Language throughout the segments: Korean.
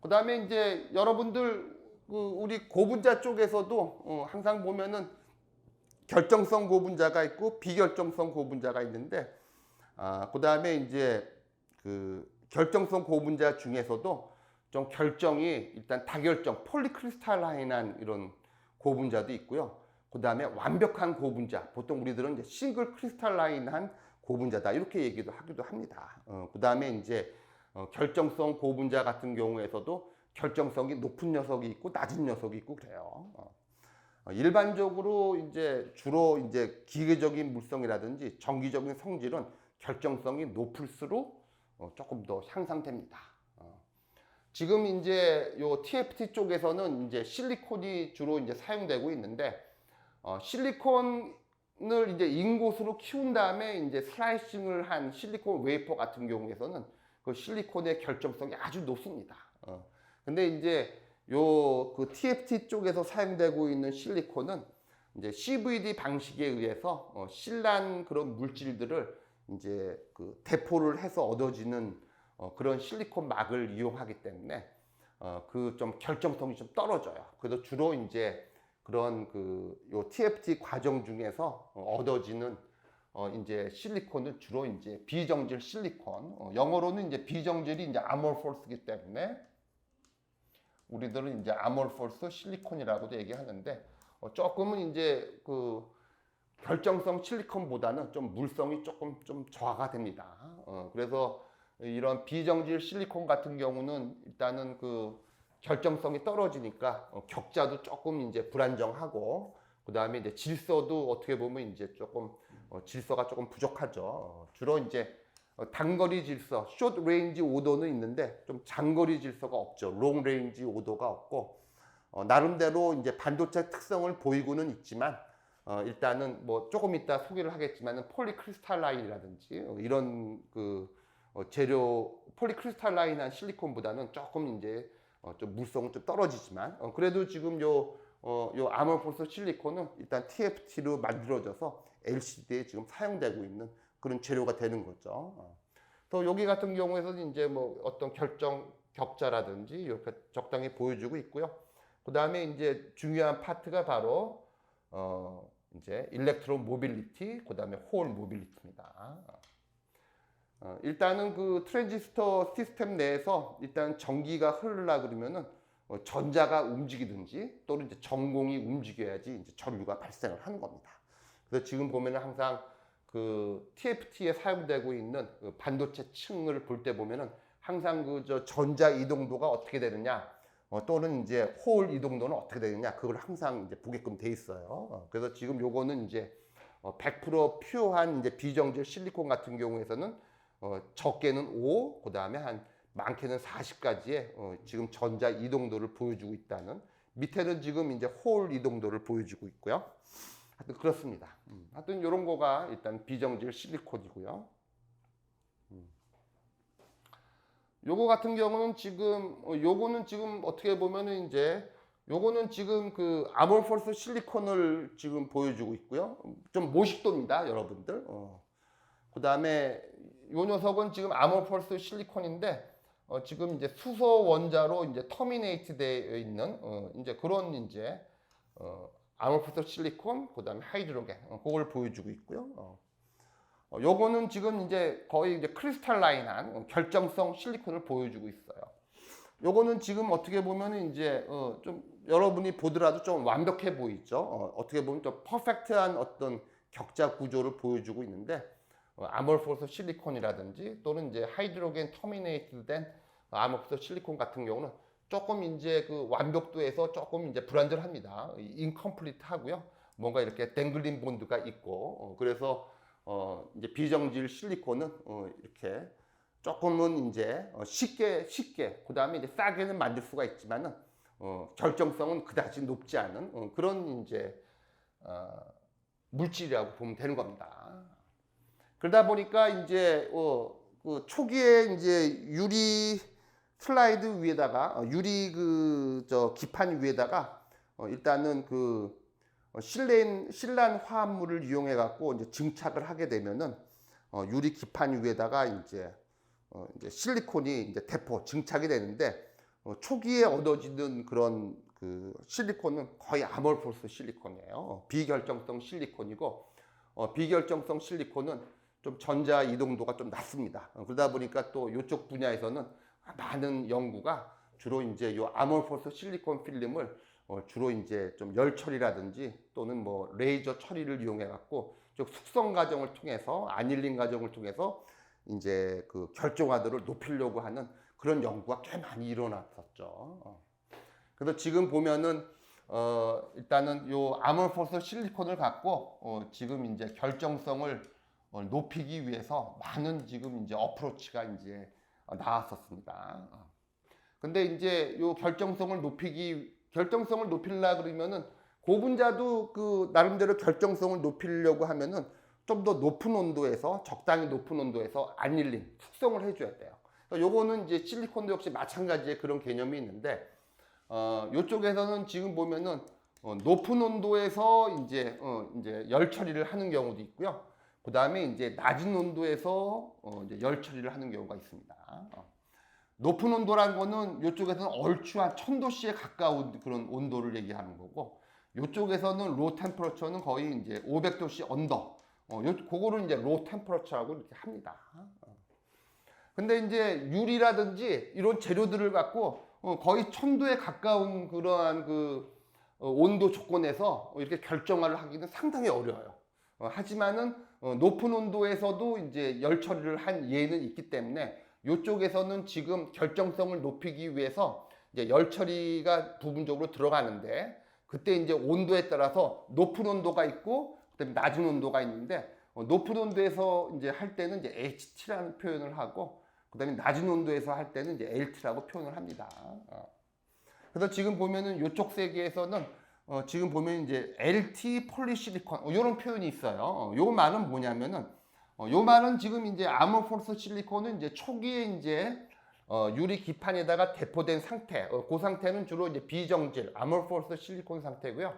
그 다음에 이제 여러분들 그 우리 고분자 쪽에서도 어, 항상 보면은 결정성 고분자가 있고 비결정성 고분자가 있는데 아, 그 다음에 이제 그 결정성 고분자 중에서도 좀 결정이 일단 다결정 폴리크리스탈라인한 이런 고분자도 있고요. 그 다음에 완벽한 고분자 보통 우리들은 이제 싱글 크리스탈라인한 고분자다 이렇게 얘기도 하기도 합니다. 어, 그 다음에 이제 어, 결정성 고분자 같은 경우에서도 결정성이 높은 녀석이 있고 낮은 녀석이 있고 그래요. 어. 어, 일반적으로 이제 주로 이제 기계적인 물성이라든지 정기적인 성질은 결정성이 높을수록 어, 조금 더 향상됩니다. 어. 지금 이제 요 TFT 쪽에서는 이제 실리콘이 주로 이제 사용되고 있는데 어, 실리콘을 이제 인곳으로 키운 다음에 이제 슬라이싱을 한 실리콘 웨이퍼 같은 경우에서는 그 실리콘의 결정성이 아주 높습니다. 어. 근데 이제 요 그 TFT 쪽에서 사용되고 있는 실리콘은 이제 CVD 방식에 의해서 어, 실난 그런 물질들을 이제 그 대포를 해서 얻어지는 어, 그런 실리콘 막을 이용하기 때문에 어, 그 좀 결정성이 좀 떨어져요. 그래서 주로 이제 그런 그 요 TFT 과정 중에서 어, 얻어지는 어 이제 실리콘은 주로 이제 비정질 실리콘 어, 영어로는 이제 비정질이 이제 아몰포스기 때문에 우리들은 이제 아몰포스 실리콘이라고도 얘기하는데 어, 조금은 이제 그 결정성 실리콘보다는 좀 물성이 조금 좀 저하가 됩니다. 어, 그래서 이런 비정질 실리콘 같은 경우는 일단은 그 결정성이 떨어지니까 어, 격자도 조금 이제 불안정하고 그 다음에 이제 질서도 어떻게 보면 이제 조금 어, 질서가 조금 부족하죠. 어, 주로 이제 어, 단거리 질서, 숏 레인지 오도는 있는데 좀 장거리 질서가 없죠. 롱 레인지 오도가 없고 어, 나름대로 이제 반도체 특성을 보이고는 있지만 어, 일단은 뭐 조금 이따 소개를 하겠지만은 폴리크리스탈라인이라든지 어, 이런 그 어, 재료 폴리크리스탈라인한 실리콘보다는 조금 이제 어, 좀 물성은 좀 떨어지지만 어, 그래도 지금 요 어, 요 아몰포스 실리콘은 일단 TFT로 만들어져서 LCD에 지금 사용되고 있는 그런 재료가 되는 거죠. 어. 또 여기 같은 경우에서는 이제 뭐 어떤 결정 격자라든지 이렇게 적당히 보여주고 있고요. 그 다음에 이제 중요한 파트가 바로 어 이제 일렉트론 모빌리티, 그 다음에 홀 모빌리티입니다. 어, 일단은 그 트랜지스터 시스템 내에서 일단 전기가 흐르려 그러면은 어, 전자가 움직이든지 또는 이제 전공이 움직여야지 이제 전류가 발생을 하는 겁니다. 그래서 지금 보면은 항상 그 TFT에 사용되고 있는 그 반도체 층을 볼 때 보면은 항상 그 저 전자 이동도가 어떻게 되느냐 어, 또는 이제 홀 이동도는 어떻게 되느냐 그걸 항상 이제 보게끔 돼 있어요. 어, 그래서 지금 요거는 이제 어, 100% 퓨어한 이제 비정질 실리콘 같은 경우에서는 어, 적게는 5, 그 다음에 한 많게는 40까지의 어, 지금 전자 이동도를 보여주고 있다는 밑에는 지금 이제 홀 이동도를 보여주고 있고요. 하여튼 그렇습니다. 음, 하여튼 이런 거가 일단 비정질 실리콘이고요. 음. 요거 같은 경우는 지금 어, 요거는 지금 어떻게 보면은 이제 요거는 지금 그 아몰포스 실리콘을 지금 보여주고 있고요. 좀 모식도입니다, 여러분들. 어. 그 다음에 요 녀석은 지금 아몰포스 실리콘인데 어, 지금 이제 수소 원자로 이제 터미네이트 되어 있는 어, 이제 그런 이제 어, 아몰포스 실리콘, 그 다음에 하이드로겐 어, 그걸 보여주고 있고요. 어. 어, 요거는 지금 이제 거의 이제 크리스탈라인한 어, 결정성 실리콘을 보여주고 있어요. 요거는 지금 어떻게 보면은 이제 어, 좀 여러분이 보더라도 좀 완벽해 보이죠. 어, 어떻게 보면 좀 퍼펙트한 어떤 격자 구조를 보여주고 있는데 어, 아몰포스 실리콘이라든지 또는 이제 하이드로겐 터미네이트된 아몰포스 실리콘 같은 경우는 조금 이제 그 완벽도에서 조금 이제 불안전합니다. 인컴플리트 하고요. 뭔가 이렇게 댕글린 본드가 있고 어, 그래서 어 이제 비정질 실리콘은 어 이렇게 조금은 이제 어 쉽게 쉽게 그 다음에 이제 싸게는 만들 수가 있지만은 어 결정성은 그다지 높지 않은 어 그런 이제 어 물질이라고 보면 되는 겁니다. 그러다 보니까 이제 어 그 초기에 이제 유리 슬라이드 위에다가 어, 유리 그 저 기판 위에다가 어 일단은 그 어, 실린 실란 화합물을 이용해 갖고 이제 증착을 하게 되면은 어, 유리 기판 위에다가 이제 어, 이제 실리콘이 이제 대포 증착이 되는데 어, 초기에 얻어지는 그런 그 실리콘은 거의 아몰포스 실리콘이에요. 비결정성 실리콘이고 어, 비결정성 실리콘은 좀 전자 이동도가 좀 낮습니다. 어, 그러다 보니까 또 이쪽 분야에서는 많은 연구가 주로 이제 요 아몰포스 실리콘 필름을 어, 주로 이제 좀 열 처리라든지 또는 뭐 레이저 처리를 이용해 갖고 즉 숙성 과정을 통해서 아닐린 과정을 통해서 이제 그 결정화도를 높이려고 하는 그런 연구가 꽤 많이 일어났었죠. 어. 그래서 지금 보면은 어 일단은 요 아몰포스 실리콘을 갖고 어 지금 이제 결정성을 어, 높이기 위해서 많은 지금 이제 어프로치가 이제 어, 나왔었습니다. 어. 근데 이제 요 결정성을 높이기 결정성을 높이려 그러면은 고분자도 그 나름대로 결정성을 높이려고 하면은 좀 더 높은 온도에서 적당히 높은 온도에서 안일링 숙성을 해줘야 돼요. 요거는 이제 실리콘도 역시 마찬가지의 그런 개념이 있는데 어 요쪽에서는 지금 보면은 어, 높은 온도에서 이제 어, 이제 열 처리를 하는 경우도 있고요. 그 다음에 이제 낮은 온도에서 어, 이제 열 처리를 하는 경우가 있습니다. 어. 높은 온도란 거는 이쪽에서는 얼추 한 1000도씨에 가까운 그런 온도를 얘기하는 거고 이쪽에서는 로 템퍼러처는 거의 이제 500도씨 언더 어, 요, 그거를 이제 로 템퍼러처라고 이렇게 합니다. 어. 근데 이제 유리라든지 이런 재료들을 갖고 어, 거의 1000도에 가까운 그러한 그 어, 온도 조건에서 이렇게 결정화를 하기는 상당히 어려워요. 어, 하지만은 어, 높은 온도에서도 이제 열 처리를 한 예는 있기 때문에 이쪽에서는 지금 결정성을 높이기 위해서 이제 열 처리가 부분적으로 들어가는데 그때 이제 온도에 따라서 높은 온도가 있고 그다음에 낮은 온도가 있는데 어, 높은 온도에서 이제 할 때는 이제 HT라는 표현을 하고 그다음에 낮은 온도에서 할 때는 이제 LT라고 표현을 합니다. 어. 그래서 지금 보면은 이쪽 세계에서는 어, 지금 보면 이제 LT 폴리실리콘 어, 이런 표현이 있어요. 어, 요 말은 뭐냐면은 어, 요 말은 지금 이제 아모포스 실리콘은 이제 초기에 이제 어, 유리 기판에다가 대포된 상태, 어, 그 상태는 주로 이제 비정질 아모포스 실리콘 상태고요.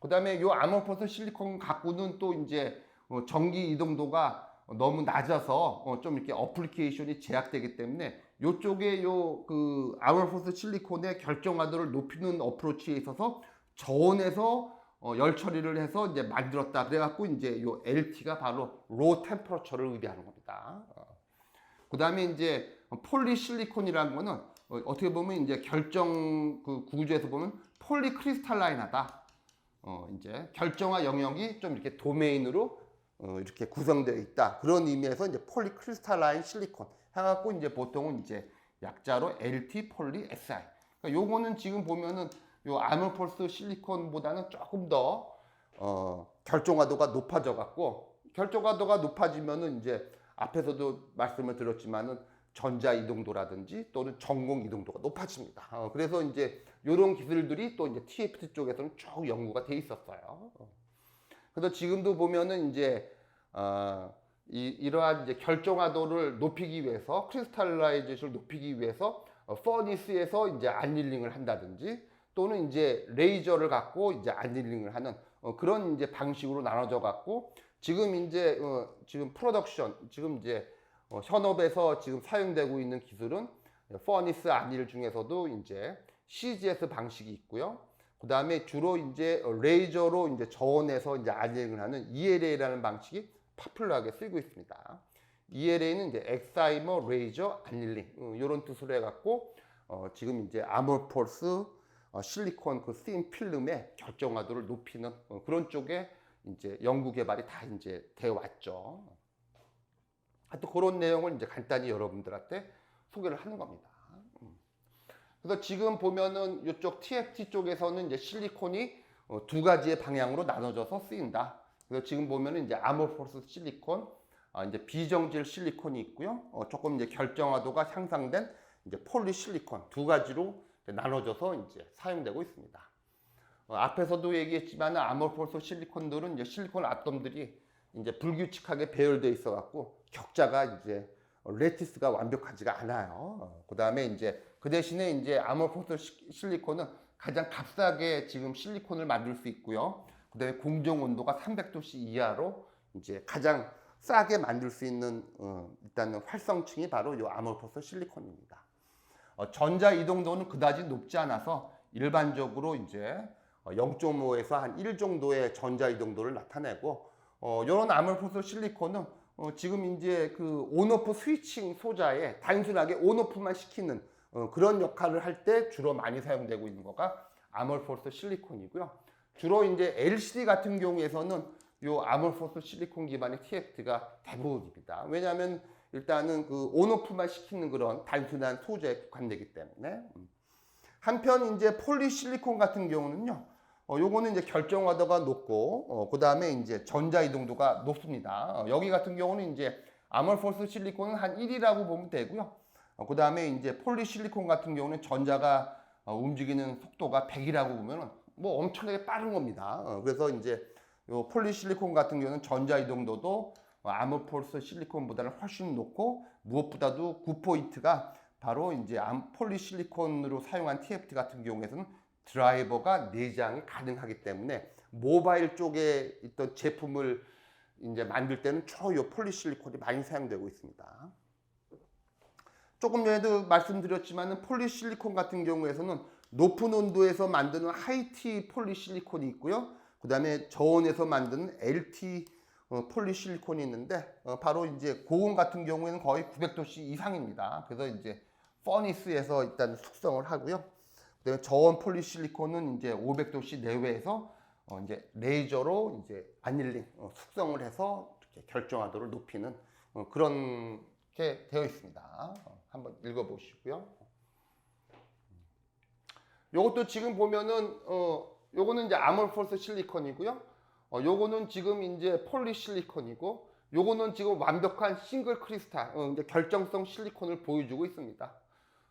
그다음에 요 아모포스 실리콘 갖고는 또 이제 어, 전기 이동도가 너무 낮아서 어, 좀 이렇게 어플리케이션이 제약되기 때문에 요쪽에 요 그 아모포스 실리콘의 결정화도를 높이는 어프로치에 있어서 저온에서 어, 열 처리를 해서 이제 만들었다. 그래갖고 이제 요 LT가 바로 로 템퍼러처를 의미하는 겁니다. 어. 그 다음에 이제 폴리실리콘이라는 거는 어, 어떻게 보면 이제 결정 그 구조에서 보면 폴리크리스탈라인하다. 어, 이제 결정화 영역이 좀 이렇게 도메인으로 어, 이렇게 구성되어 있다. 그런 의미에서 이제 폴리크리스탈라인 실리콘 해갖고 이제 보통은 이제 약자로 LT 폴리 SI. 그러니까 요거는 지금 보면은 요 아몰폴스 실리콘보다는 조금 더 어, 결정화도가 높아져 갖고 결정화도가 높아지면은 이제 앞에서도 말씀을 드렸지만은 전자 이동도라든지 또는 전공 이동도가 높아집니다. 어, 그래서 이제 이런 기술들이 또 이제 TFT 쪽에서는 쭉 연구가 돼 있었어요. 어. 그래서 지금도 보면은 이제 어, 이, 이러한 이제 결정화도를 높이기 위해서 크리스탈라이제이션을 높이기 위해서 어, 퍼니스에서 이제 안릴링을 한다든지 또는 이제 레이저를 갖고 이제 안릴링을 하는 어, 그런 이제 방식으로 나눠져 갖고 지금 이제 어, 지금 프로덕션 지금 이제 어, 현업에서 지금 사용되고 있는 기술은 퍼니스 안일 중에서도 이제 CGS 방식이 있고요. 그 다음에 주로 이제 레이저로 이제 저온에서 이제 안릴링을 하는 ELA라는 방식이 파퓰러하게 쓰이고 있습니다. ELA는 이제 엑사이머 레이저 안릴링 이런 뜻으로 해갖고 어, 지금 이제 아몰폴스 어, 실리콘 그 스팀 필름의 결정화도를 높이는 어, 그런 쪽에 이제 연구 개발이 다 이제 되어 왔죠. 하여튼 그런 내용을 이제 간단히 여러분들한테 소개를 하는 겁니다. 음. 그래서 지금 보면은 이쪽 TFT 쪽에서는 이제 실리콘이 어, 두 가지의 방향으로 나눠져서 쓰인다. 그래서 지금 보면은 이제 아모포스 실리콘, 아, 이제 비정질 실리콘이 있고요. 어, 조금 이제 결정화도가 향상된 이제 폴리 실리콘 두 가지로 나눠져서 이제 사용되고 있습니다. 어, 앞에서도 얘기했지만 아모포스 실리콘들은 이제 실리콘 아톰들이 이제 불규칙하게 배열되어 있어 갖고 격자가 이제 레티스가 완벽하지가 않아요. 그 다음에 이제 그 대신에 이제 아모포스 실리콘은 가장 값싸게 지금 실리콘을 만들 수 있고요. 그 다음에 공정 온도가 300도씨 이하로 이제 가장 싸게 만들 수 있는 어, 일단은 활성층이 바로 이 아모포스 실리콘입니다. 어, 전자 이동도는 그다지 높지 않아서 일반적으로 이제 0.5에서 한 1 정도의 전자 이동도를 나타내고 어, 이런 아몰포스 실리콘은 어, 지금 이제 그 온오프 스위칭 소자에 단순하게 온오프만 시키는 어, 그런 역할을 할 때 주로 많이 사용되고 있는 거가 아몰포스 실리콘이고요. 주로 이제 LCD 같은 경우에서는 요 아몰포스 실리콘 기반의 TFT가 대부분입니다. 왜냐하면 일단은 그 온오프만 시키는 그런 단순한 소재에 국한되기 때문에 음. 한편 이제 폴리실리콘 같은 경우는요. 어, 요거는 이제 결정화도가 높고 어, 그 다음에 이제 전자 이동도가 높습니다. 어, 여기 같은 경우는 이제 아몰포스 실리콘은 한 1이라고 보면 되고요. 어, 그 다음에 이제 폴리실리콘 같은 경우는 전자가 어, 움직이는 속도가 100이라고 보면은 뭐 엄청나게 빠른 겁니다. 어, 그래서 이제 요 폴리실리콘 같은 경우는 전자 이동도도 어, 아몰포스 실리콘보다는 훨씬 높고 무엇보다도 구포인트가 바로 이제 암- 폴리실리콘으로 사용한 TFT 같은 경우에는 드라이버가 내장이 가능하기 때문에 모바일 쪽에 있던 제품을 이제 만들 때는 주로 이 폴리실리콘이 많이 사용되고 있습니다. 조금 전에도 말씀드렸지만 폴리실리콘 같은 경우에서는 높은 온도에서 만드는 하이티 폴리실리콘이 있고요. 그 다음에 저온에서 만드는 LT 어, 폴리실리콘이 있는데 어, 바로 이제 고온 같은 경우에는 거의 900도씨 이상입니다. 그래서 이제 퍼니스에서 일단 숙성을 하고요. 그다음에 저온 폴리실리콘은 이제 500도씨 내외에서 어, 이제 레이저로 이제 아닐링 어, 숙성을 해서 이렇게 결정화도를 높이는 어, 그런 게 되어 있습니다. 어, 한번 읽어보시고요. 요것도 지금 보면은 어 요거는 이제 아몰포스 실리콘이고요. 어 요거는 지금 이제 폴리실리콘이고 요거는 지금 완벽한 싱글 크리스탈 어, 이제 결정성 실리콘을 보여주고 있습니다.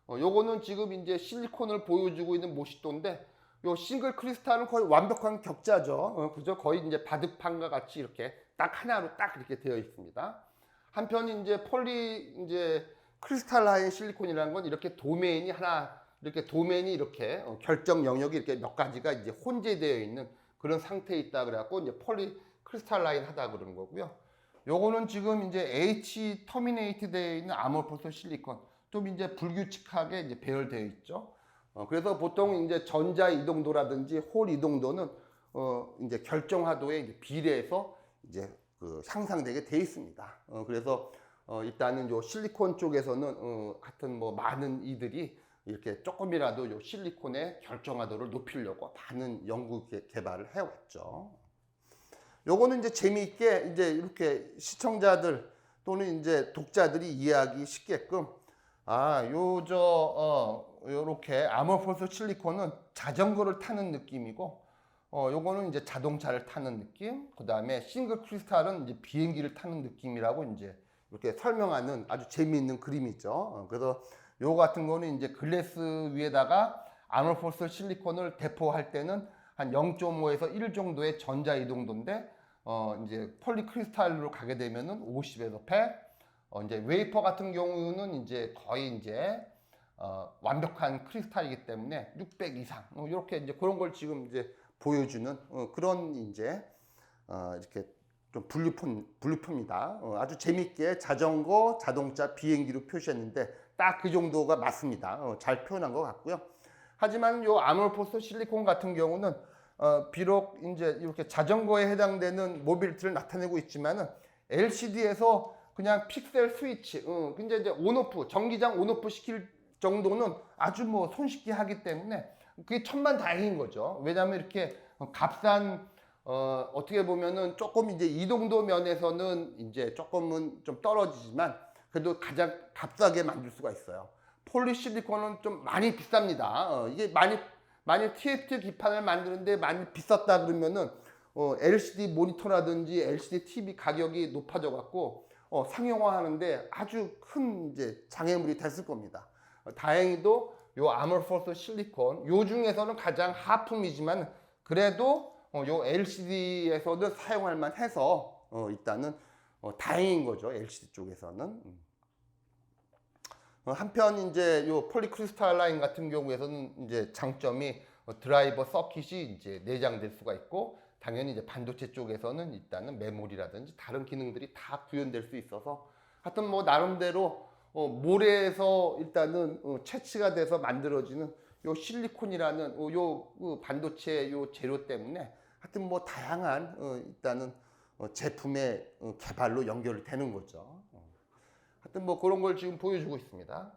어 요거는 지금 이제 실리콘을 보여주고 있는 모시또인데 요 싱글 크리스탈은 거의 완벽한 격자죠. 어, 그죠? 거의 이제 바둑판과 같이 이렇게 딱 하나로 딱 이렇게 되어 있습니다. 한편 이제 폴리 이제 크리스탈라인 실리콘이라는 건 이렇게 도메인이 하나 이렇게 도메인이 이렇게 어, 결정 영역이 이렇게 몇 가지가 이제 혼재되어 있는 그런 상태에 있다 그래갖고 이제 폴리 크리스탈라인 하다 그러는 거고요. 요거는 지금 이제 H 터미네이트 되어 있는 아몰포스 실리콘 좀 이제 불규칙하게 이제 배열되어 있죠. 어, 그래서 보통 이제 전자 이동도라든지 홀 이동도는 어, 이제 결정화도에 이제 비례해서 이제 그 향상되게 돼 있습니다. 어, 그래서 어, 일단은 요 실리콘 쪽에서는 어, 하여튼 뭐 많은 이들이 이렇게 조금이라도 요 실리콘의 결정화도를 높이려고 많은 연구 개, 개발을 해왔죠. 요거는 이제 재미있게 이제 이렇게 시청자들 또는 이제 독자들이 이해하기 쉽게끔 아, 요 저 어, 요렇게 아모포스 실리콘은 자전거를 타는 느낌이고 어, 요거는 이제 자동차를 타는 느낌. 그 다음에 싱글 크리스탈은 이제 비행기를 타는 느낌이라고 이제 이렇게 설명하는 아주 재미있는 그림이죠. 어, 그래서 요 같은 거는 이제 글래스 위에다가 아모포스 실리콘을 대포할 때는 한 0.5에서 1 정도의 전자 이동도인데 어 이제 폴리크리스탈로 가게 되면은 50에서 100. 어 이제 웨이퍼 같은 경우는 이제 거의 이제 어 완벽한 크리스탈이기 때문에 600 이상. 어 이렇게 이제 그런 걸 지금 이제 보여주는 어 그런 이제 어 이렇게 좀 분류품 분류표입니다. 어 아주 재밌게 자전거, 자동차, 비행기로 표시했는데 딱 그 정도가 맞습니다. 어, 잘 표현한 것 같고요. 하지만 요 아몰포스 실리콘 같은 경우는 어, 비록 이제 이렇게 자전거에 해당되는 모빌리티를 나타내고 있지만은 LCD에서 그냥 픽셀 스위치, 어, 근데 이제 온오프, 전기장 온오프 시킬 정도는 아주 뭐 손쉽게 하기 때문에 그게 천만 다행인 거죠. 왜냐하면 이렇게 값싼 어, 어떻게 보면은 조금 이제 이동도 면에서는 이제 조금은 좀 떨어지지만 그래도 가장 값싸게 만들 수가 있어요. 폴리실리콘은 좀 많이 비쌉니다. 어, 이게 많이 만약 TFT 기판을 만드는데 많이 비쌌다 그러면은 어, LCD 모니터라든지 LCD TV 가격이 높아져 갖고 어, 상용화하는데 아주 큰 이제 장애물이 됐을 겁니다. 어, 다행히도 요 아몰포스 실리콘 요 중에서는 가장 하품이지만 그래도 어, 요 LCD에서도 사용할 만해서 어, 일단은 어, 다행인 거죠 LCD 쪽에서는. 음. 어, 한편 이제 요 폴리크리스탈 라인 같은 경우에서는 이제 장점이 어, 드라이버 서킷이 이제 내장될 수가 있고 당연히 이제 반도체 쪽에서는 일단은 메모리라든지 다른 기능들이 다 구현될 수 있어서 하여튼 뭐 나름대로 어, 모래에서 일단은 어, 채취가 돼서 만들어지는 요 실리콘이라는 어, 요그 반도체 요 재료 때문에 하여튼 뭐 다양한 어, 일단은 어, 제품의 어, 개발로 연결이 되는 거죠. 어. 하여튼 뭐 그런 걸 지금 보여주고 있습니다.